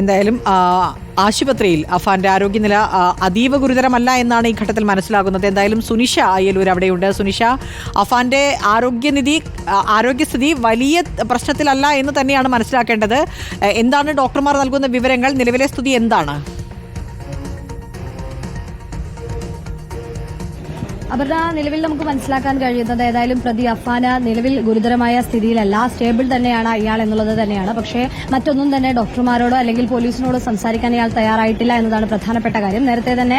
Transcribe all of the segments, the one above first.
എന്തായാലും ആശുപത്രിയിൽ അഫാന്റെ ആരോഗ്യനില അതീവ ഗുരുതരമല്ല എന്നാണ് ഈ ഘട്ടത്തിൽ മനസ്സിലാകുന്നത്. എന്തായാലും സുനിഷ അയ്യലൂർ അവിടെയുണ്ട്. സുനിഷ അഫാന്റെ ആരോഗ്യനിധി ആരോഗ്യസ്ഥിതി വലിയ പ്രശ്നത്തിലല്ല എന്ന് തന്നെയാണ് മനസ്സിലാക്കേണ്ടത്. എന്താണ് ഡോക്ടർമാർ നൽകുന്ന വിവരങ്ങൾ? നിലവിലെ സ്ഥിതി എന്താണ്? അപർണ നിലവിൽ നമുക്ക് മനസ്സിലാക്കാൻ കഴിയുന്നത് ഏതായാലും പ്രതി അഫാന നിലവിൽ ഗുരുതരമായ സ്ഥിതിയിലല്ല. സ്റ്റേബിൾ തന്നെയാണ് ഇയാൾ എന്നുള്ളത് തന്നെയാണ്. പക്ഷേ മറ്റൊന്നും തന്നെ ഡോക്ടർമാരോടോ അല്ലെങ്കിൽ പോലീസിനോടോ സംസാരിക്കാൻ ഇയാൾ തയ്യാറായിട്ടില്ല എന്നതാണ് പ്രധാനപ്പെട്ട കാര്യം. നേരത്തെ തന്നെ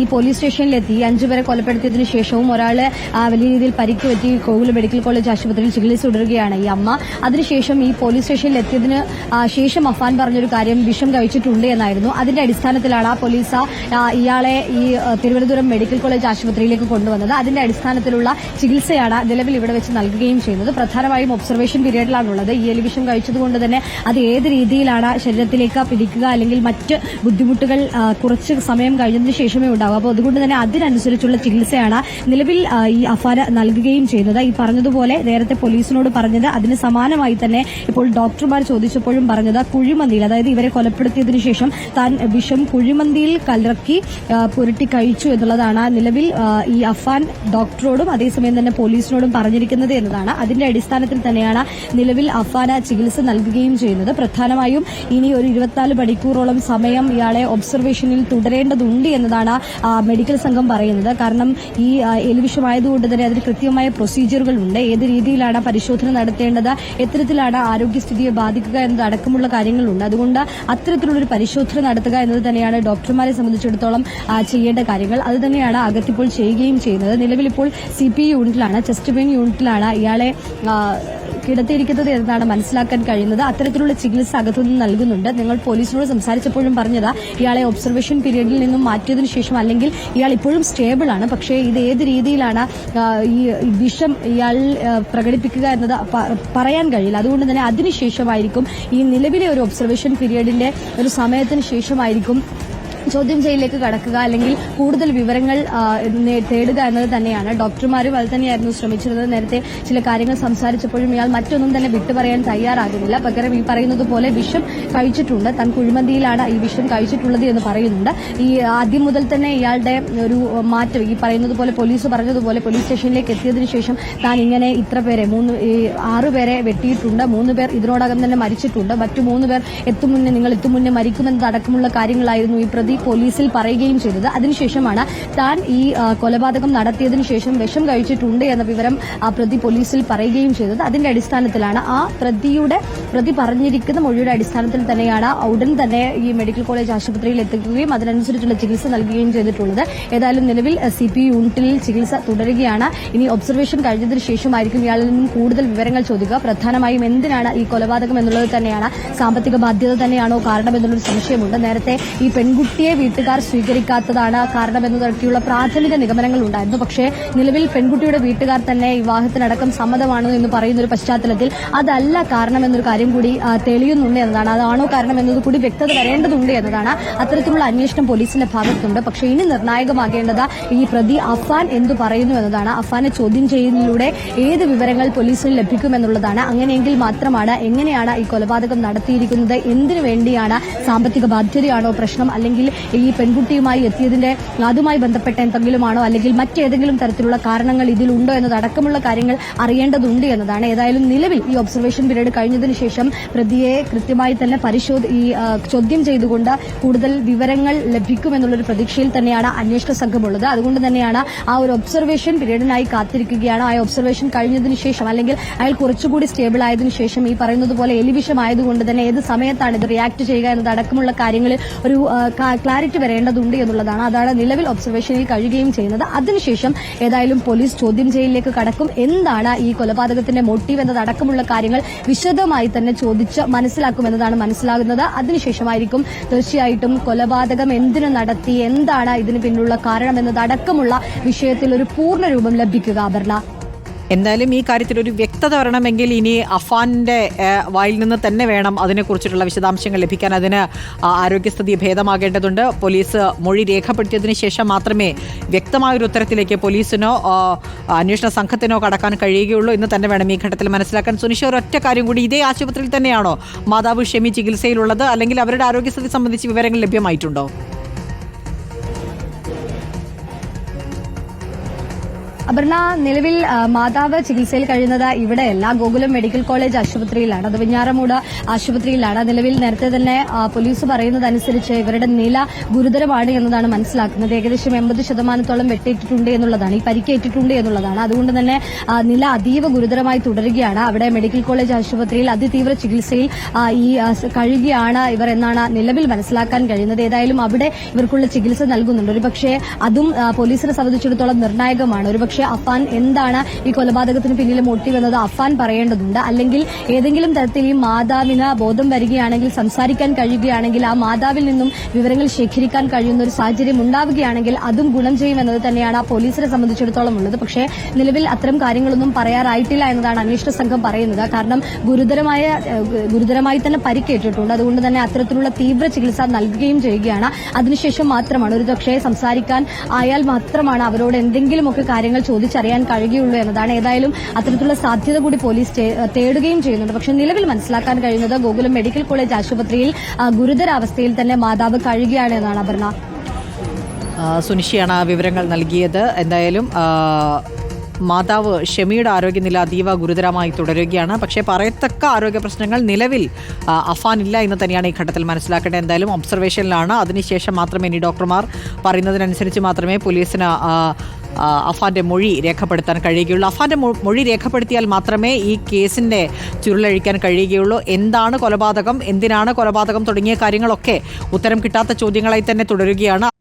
ഈ പോലീസ് സ്റ്റേഷനിലെത്തി അഞ്ചുപേരെ കൊലപ്പെടുത്തിയതിനു ശേഷവും ഒരാൾ വലിയ രീതിയിൽ പരിക്ക് പറ്റി കോവിൽ മെഡിക്കൽ കോളേജ് ആശുപത്രിയിൽ ചികിത്സ തുടരുകയാണ് ഈ അമ്മ. അതിനുശേഷം ഈ പോലീസ് സ്റ്റേഷനിൽ എത്തിയതിന് ശേഷം അഫാൻ പറഞ്ഞൊരു കാര്യം വിഷം കഴിച്ചിട്ടുണ്ട് എന്നായിരുന്നു. അതിന്റെ അടിസ്ഥാനത്തിലാണ് പോലീസ് ഇയാളെ ഈ തിരുവനന്തപുരം മെഡിക്കൽ കോളേജ് ആശുപത്രിയിലേക്ക് കൊണ്ടുവന്നത്. അതിന്റെ അടിസ്ഥാനത്തിലുള്ള ചികിത്സയാണ് നിലവിൽ ഇവിടെ വെച്ച് നൽകുകയും ചെയ്യുന്നത്. പ്രധാനമായും ഒബ്സർവേഷൻ പീരീഡിലാണുള്ളത് ഈ എലിവിഷം കഴിച്ചതുകൊണ്ട് തന്നെ അത് ഏത് രീതിയിലാണ് ശരീരത്തിലേക്ക് പിടിക്കുക അല്ലെങ്കിൽ മറ്റ് ബുദ്ധിമുട്ടുകൾ കുറച്ച് സമയം കഴിഞ്ഞതിന് ശേഷമേ ഉണ്ടാവൂ അപ്പോൾ അതുകൊണ്ട് തന്നെ അതിനനുസരിച്ചുള്ള ചികിത്സയാണ് നിലവിൽ ഈ അഫാന നൽകുകയും ചെയ്യുന്നത്. ഈ പറഞ്ഞതുപോലെ നേരത്തെ പോലീസിനോട് പറഞ്ഞത് അതിന് സമാനമായി തന്നെ ഇപ്പോൾ ഡോക്ടർമാർ ചോദിച്ചപ്പോഴും പറഞ്ഞത് കുഴിമന്തിയിൽ അതായത് ഇവരെ കൊലപ്പെടുത്തിയതിനു ശേഷം താൻ വിഷം കുഴിമന്തിയിൽ കലർക്കി പുരട്ടി കഴിച്ചു എന്നുള്ളതാണ് നിലവിൽ ഈ അഫാൻ ഡോക്ടറോടും അതേസമയം തന്നെ പോലീസിനോടും പറഞ്ഞിരിക്കുന്നത് എന്നതാണ്. അതിന്റെ അടിസ്ഥാനത്തിൽ തന്നെയാണ് നിലവിൽ അഫാന ചികിത്സ നൽകുകയും ചെയ്യുന്നത്. പ്രധാനമായും ഇനി ഒരു ഇരുപത്തിനാല് മണിക്കൂറോളം സമയം ഇയാളെ ഒബ്സർവേഷനിൽ തുടരേണ്ടതുണ്ട് എന്നതാണ് മെഡിക്കൽ സംഘം പറയുന്നത്. കാരണം ഈ എലിവിഷമായതുകൊണ്ട് തന്നെ അതിന് കൃത്യമായ പ്രൊസീജിയറുകൾ ഉണ്ട്. ഏത് രീതിയിലാണ് പരിശോധന നടത്തേണ്ടത്? എത്തരത്തിലാണ് ആരോഗ്യസ്ഥിതിയെ ബാധിക്കുക എന്നതടക്കമുള്ള കാര്യങ്ങളുണ്ട്. അതുകൊണ്ട് അത്തരത്തിലുള്ളൊരു പരിശോധന നടത്തുക എന്നത് തന്നെയാണ് ഡോക്ടർമാരെ സംബന്ധിച്ചിടത്തോളം ചെയ്യേണ്ട കാര്യങ്ങൾ. അത് തന്നെയാണ് അകത്തിപ്പോൾ ചെയ്യുകയും ചെയ്യുന്നത് നിലവിൽ ഇപ്പോൾ സി പി യൂണിറ്റിലാണ് ചെസ്റ്റ് പെയിൻ യൂണിറ്റിലാണ് ഇയാളെ കിടത്തിയിരിക്കുന്നത് എന്നാണ് മനസ്സിലാക്കാൻ കഴിയുന്നത്. അത്തരത്തിലുള്ള ചികിത്സ അകത്തുനിന്ന് നൽകുന്നുണ്ട്. നിങ്ങൾ പോലീസിനോട് സംസാരിച്ചപ്പോഴും പറഞ്ഞത് ഇയാളെ ഒബ്സർവേഷൻ പീരീഡിൽ നിന്നും മാറ്റിയതിനു ശേഷം അല്ലെങ്കിൽ ഇയാൾ ഇപ്പോഴും സ്റ്റേബിൾ ആണ്. പക്ഷേ ഇത് ഏത് രീതിയിലാണ് ഈ വിഷം ഇയാൾ പ്രകടിപ്പിക്കുക എന്നത് പറയാൻ കഴിയില്ല. അതുകൊണ്ട് തന്നെ അതിനുശേഷമായിരിക്കും ഈ നിലവിലെ ഒരു ഒബ്സർവേഷൻ പീരീഡിന്റെ ഒരു സമയത്തിന് ശേഷമായിരിക്കും ചോദ്യം ചെയ്യലിലേക്ക് കടക്കുക അല്ലെങ്കിൽ കൂടുതൽ വിവരങ്ങൾ തേടുക എന്നത് തന്നെയാണ്. ഡോക്ടർമാരും അത് തന്നെയായിരുന്നു ശ്രമിച്ചിരുന്നത്. നേരത്തെ ചില കാര്യങ്ങൾ സംസാരിച്ചപ്പോഴും ഇയാൾ മറ്റൊന്നും തന്നെ വിട്ടുപറയാൻ തയ്യാറാകുന്നില്ല. പകരം ഈ പറയുന്നത് പോലെ വിഷം കഴിച്ചിട്ടുണ്ട്. താൻ കുഴിമന്തിയിലാണ് ഈ വിഷം കഴിച്ചിട്ടുള്ളത് എന്ന് പറയുന്നുണ്ട്. ഈ ആദ്യം മുതൽ തന്നെ ഇയാളുടെ ഒരു മാറ്റം ഈ പറയുന്നത് പോലെ പോലീസ് പറഞ്ഞതുപോലെ പോലീസ് സ്റ്റേഷനിലേക്ക് എത്തിയതിനു ശേഷം താൻ ഇങ്ങനെ ഇത്ര പേരെ മൂന്ന് ആറുപേരെ ആറ് പേരെ വെട്ടിയിട്ടുണ്ട്. മൂന്ന് പേർ ഇതിനോടകം തന്നെ മരിച്ചിട്ടുണ്ട്. മറ്റു മൂന്ന് പേർ എത്തും മുന്നേ നിങ്ങൾ എത്തും മുന്നേ മരിക്കുമെന്നതടക്കമുള്ള കാര്യങ്ങളായിരുന്നു ഈ പ്രതി പോലീസിൽ പറയുകയും ചെയ്തത്. അതിനുശേഷമാണ് താൻ ഈ കൊലപാതകം നടത്തിയതിനു ശേഷം വിഷം കഴിച്ചിട്ടുണ്ട് എന്ന വിവരം ആ പ്രതി പോലീസിൽ പറയുകയും ചെയ്തത്. അതിന്റെ അടിസ്ഥാനത്തിലാണ് ആ പ്രതിയുടെ പ്രതി പറഞ്ഞിരിക്കുന്ന മൊഴിയുടെ അടിസ്ഥാനത്തിൽ തന്നെയാണ് ഉടൻ തന്നെ ഈ മെഡിക്കൽ കോളേജ് ആശുപത്രിയിൽ എത്തിക്കുകയും അതിനനുസരിച്ചുള്ള ചികിത്സ നൽകുകയും ചെയ്തിട്ടുള്ളത്. ഏതായാലും നിലവിൽ സി പി യൂണിറ്റിൽ ചികിത്സ തുടരുകയാണ്. ഇനി ഒബ്സർവേഷൻ കഴിഞ്ഞതിന് ശേഷമായിരിക്കും ഇയാളിൽ നിന്നും കൂടുതൽ വിവരങ്ങൾ ചോദിക്കുക. പ്രധാനമായും എന്തിനാണ് ഈ കൊലപാതകം എന്നുള്ളത് തന്നെയാണ് സാമ്പത്തിക ബാധ്യത തന്നെയാണോ കാരണം എന്നുള്ളൊരു സംശയമുണ്ട്. നേരത്തെ ഈ പെൺകുട്ടിയെ വീട്ടുകാർ സ്വീകരിക്കാത്തതാണ് കാരണം എന്ന തരത്തിലുള്ള പ്രാഥമിക നിഗമനങ്ങൾ ഉണ്ടായിരുന്നു. പക്ഷേ നിലവിൽ പെൺകുട്ടിയുടെ വീട്ടുകാർ തന്നെ വിവാഹത്തിനടക്കം സമ്മതമാണ് എന്ന് പറയുന്ന ഒരു പശ്ചാത്തലത്തിൽ അതല്ല കാരണമെന്നൊരു കാര്യം കൂടി തെളിയുന്നുണ്ട് എന്നതാണ്. അതാണോ കാരണം എന്നത് കൂടി വ്യക്തത വരേണ്ടതുണ്ട് എന്നതാണ് അത്തരത്തിലുള്ള അന്വേഷണം പോലീസിന്റെ ഭാഗത്തുണ്ട്. പക്ഷേ ഇനി നിർണായകമാകേണ്ടത് ഈ പ്രതി അഫാൻ എന്തു പറയുന്നു എന്നതാണ്. അഫാനെ ചോദ്യം ചെയ്യുന്നതിലൂടെ ഏത് വിവരങ്ങൾ പോലീസിന് ലഭിക്കുമെന്നുള്ളതാണ്. അങ്ങനെയെങ്കിൽ മാത്രമാണ് എങ്ങനെയാണ് ഈ കൊലപാതകം നടത്തിയിരിക്കുന്നത്? എന്തിനു വേണ്ടിയാണ് സാമ്പത്തിക ബാധ്യതയാണോ പ്രശ്നം? അല്ലെങ്കിൽ ഈ പെൺകുട്ടിയുമായി എത്തിയതിന്റെ അതുമായി ബന്ധപ്പെട്ട എന്തെങ്കിലുമാണോ അല്ലെങ്കിൽ മറ്റേതെങ്കിലും തരത്തിലുള്ള കാരണങ്ങൾ ഇതിലുണ്ടോ എന്നതടക്കമുള്ള കാര്യങ്ങൾ അറിയേണ്ടതുണ്ട് എന്നതാണ്. ഏതായാലും നിലവിൽ ഈ ഒബ്സർവേഷൻ പീരീഡ് കഴിഞ്ഞതിന് ശേഷം പ്രതിയെ കൃത്യമായി തന്നെ പരിശോധ ഈ ചോദ്യം ചെയ്തുകൊണ്ട് കൂടുതൽ വിവരങ്ങൾ ലഭിക്കുമെന്നുള്ളൊരു പ്രതീക്ഷയിൽ തന്നെയാണ് അന്വേഷണ സംഘമുള്ളത്. അതുകൊണ്ട് തന്നെയാണ് ആ ഒരു ഒബ്സർവേഷൻ പീരീഡിനായി കാത്തിരിക്കുകയാണ്. ആ ഒബ്സർവേഷൻ കഴിഞ്ഞതിന് ശേഷം അല്ലെങ്കിൽ അയാൾ കുറച്ചുകൂടി സ്റ്റേബിൾ ആയതിനു ശേഷം ഈ പറയുന്നത് പോലെ എലിവിഷമായതുകൊണ്ട് തന്നെ ഏത് സമയത്താണ് ഇത് റിയാക്ട് ചെയ്യുക എന്നതടക്കമുള്ള കാര്യങ്ങളിൽ ഒരു ക്ലാരിറ്റി വരേണ്ടതുണ്ട് എന്നുള്ളതാണ് അതാണ് നിലവിൽ ഒബ്സർവേഷനിൽ കഴിയുകയും ചെയ്യുന്നത്. അതിനുശേഷം ഏതായാലും പോലീസ് ചോദ്യം ചെയ്യലിലേക്ക് കടക്കും. എന്താണ് ഈ കൊലപാതകത്തിന്റെ മോട്ടീവ് എന്നതടക്കമുള്ള കാര്യങ്ങൾ വിശദമായി തന്നെ ചോദിച്ച് മനസ്സിലാക്കുമെന്നതാണ് മനസ്സിലാകുന്നത്. അതിനുശേഷമായിരിക്കും തീർച്ചയായിട്ടും കൊലപാതകം എന്തിനു നടത്തി എന്താണ് ഇതിന് പിന്നിലുള്ള കാരണം എന്നതടക്കമുള്ള വിഷയത്തിൽ ഒരു പൂർണ രൂപം ലഭിക്കുക അപർണ. എന്തായാലും ഈ കാര്യത്തിൽ ഒരു വ്യക്തത വരണമെങ്കിൽ ഇനി അഫാന്റെ വായിൽ നിന്ന് തന്നെ വേണം അതിനെക്കുറിച്ചിട്ടുള്ള വിശദാംശങ്ങൾ ലഭിക്കാൻ. അതിന് ആരോഗ്യസ്ഥിതി ഭേദമാകേണ്ടതുണ്ട്. പോലീസ് മൊഴി രേഖപ്പെടുത്തിയതിനു ശേഷം മാത്രമേ വ്യക്തമായൊരു ഉത്തരത്തിലേക്ക് പോലീസിനോ അന്വേഷണ സംഘത്തിനോ കടക്കാൻ കഴിയുകയുള്ളൂ. എന്ന് തന്നെ വേണം ഈ ഘട്ടത്തിൽ മനസ്സിലാക്കാൻ. സുനിഷ ഒരൊറ്റ കാര്യം കൂടി. ഇതേ ആശുപത്രിയിൽ തന്നെയാണോ മാതാവ് ഷെമി ചികിത്സയിലുള്ളത്? അല്ലെങ്കിൽ അവരുടെ ആരോഗ്യസ്ഥിതി സംബന്ധിച്ച് വിവരങ്ങൾ ലഭ്യമായിട്ടുണ്ടോ? അപർണ നിലവിൽ മാതാവ് ചികിത്സയിൽ കഴിയുന്നത് ഇവിടെയല്ല. ഗോകുലം മെഡിക്കൽ കോളേജ് ആശുപത്രിയിലാണ്. അത് വിഞ്ഞാറമൂട് ആശുപത്രിയിലാണ്. നിലവിൽ നേരത്തെ തന്നെ പോലീസ് പറയുന്നതനുസരിച്ച് ഇവരുടെ നില ഗുരുതരമാണ് എന്നതാണ് മനസ്സിലാക്കുന്നത്. ഏകദേശം എൺപത് ശതമാനത്തോളം വെട്ടേറ്റിട്ടുണ്ട് എന്നുള്ളതാണ്. ഈ പരിക്കേറ്റിട്ടുണ്ട് എന്നുള്ളതാണ്. അതുകൊണ്ട് തന്നെ നില അതീവ ഗുരുതരമായി തുടരുകയാണ്. അവിടെ മെഡിക്കൽ കോളേജ് ആശുപത്രിയിൽ അതിതീവ്ര ചികിത്സയിൽ ഈ കഴിയുകയാണ് ഇവർ എന്നാണ് നിലവിൽ മനസ്സിലാക്കാൻ കഴിയുന്നത്. ഏതായാലും അവിടെ ഇവർക്കുള്ള ചികിത്സ നൽകുന്നുണ്ട്. ഒരുപക്ഷെ അതും പോലീസിനെ സംബന്ധിച്ചിടത്തോളം നിർണായകമാണ്. ഒരുപക്ഷെ അഫാൻ എന്താണ് ഈ കൊലപാതകത്തിന് പിന്നിൽ മോട്ടീവ് എന്നത് അഫാൻ പറയേണ്ടതുണ്ട്? അല്ലെങ്കിൽ ഏതെങ്കിലും തരത്തിൽ ഈ മാതാവിന് ബോധം വരികയാണെങ്കിൽ സംസാരിക്കാൻ കഴിയുകയാണെങ്കിൽ ആ മാതാവിൽ നിന്നും വിവരങ്ങൾ ശേഖരിക്കാൻ കഴിയുന്ന ഒരു സാഹചര്യം ഉണ്ടാവുകയാണെങ്കിൽ അതും ഗുണം ചെയ്യുമെന്നത് തന്നെയാണ് ആ പോലീസിനെ സംബന്ധിച്ചിടത്തോളം ഉള്ളത്. പക്ഷേ നിലവിൽ അത്തരം കാര്യങ്ങളൊന്നും പറയാറായിട്ടില്ല എന്നതാണ് അന്വേഷണ സംഘം പറയുന്നത്. കാരണം ഗുരുതരമായ ഗുരുതരമായി തന്നെ പരിക്കേറ്റിട്ടുണ്ട്. അതുകൊണ്ട് തന്നെ അത്തരത്തിലുള്ള തീവ്ര ചികിത്സ നൽകുകയും ചെയ്യുകയാണ്. അതിനുശേഷം മാത്രമാണ് ഒരു പക്ഷേ സംസാരിക്കാൻ ആയാൽ മാത്രമാണ് അവരോട് എന്തെങ്കിലുമൊക്കെ കാര്യങ്ങൾ ചോദിച്ചറിയാൻ കഴിയുകയുള്ളൂ എന്നതാണ് ഏതായാലും അത്തരത്തിലുള്ള സാധ്യത കൂടി പോലീസ് തേടുകയും ചെയ്യുന്നുണ്ട്. പക്ഷേ നിലവിൽ മനസ്സിലാക്കാൻ കഴിയുന്നത് ഗോകുലം മെഡിക്കൽ കോളേജ് ആശുപത്രിയിൽ ഗുരുതരാവസ്ഥയിൽ തന്നെ മാതാവ് കഴിയുകയാണ് എന്നാണ് അപർണ. സുനിഷിയാണ് വിവരങ്ങൾ നൽകിയത്. എന്തായാലും മാതാവ് ഷെമിയുടെ ആരോഗ്യനില അതീവ ഗുരുതരമായി തുടരുകയാണ്. പക്ഷേ പറയത്തക്ക ആരോഗ്യ പ്രശ്നങ്ങൾ നിലവിൽ അഫാനില്ല എന്ന് തന്നെയാണ് ഈ ഘട്ടത്തിൽ മനസ്സിലാക്കേണ്ടത്. എന്തായാലും ഒബ്സർവേഷനിലാണ്. അതിനുശേഷം മാത്രമേ ഇനി ഡോക്ടർമാർ പറയുന്നതിനനുസരിച്ച് മാത്രമേ പോലീസിന് അഫാന്റെ മൊഴി രേഖപ്പെടുത്താൻ കഴിയുകയുള്ളൂ. അഫാന്റെ മൊഴി രേഖപ്പെടുത്തിയാൽ മാത്രമേ ഈ കേസിന്റെ ചുരുളഴിക്കാൻ കഴിയുകയുള്ളൂ. എന്താണ് കൊലപാതകം? എന്തിനാണ് കൊലപാതകം? തുടങ്ങിയ കാര്യങ്ങളൊക്കെ ഉത്തരം കിട്ടാത്ത ചോദ്യങ്ങളായി തന്നെ തുടരുകയാണ്.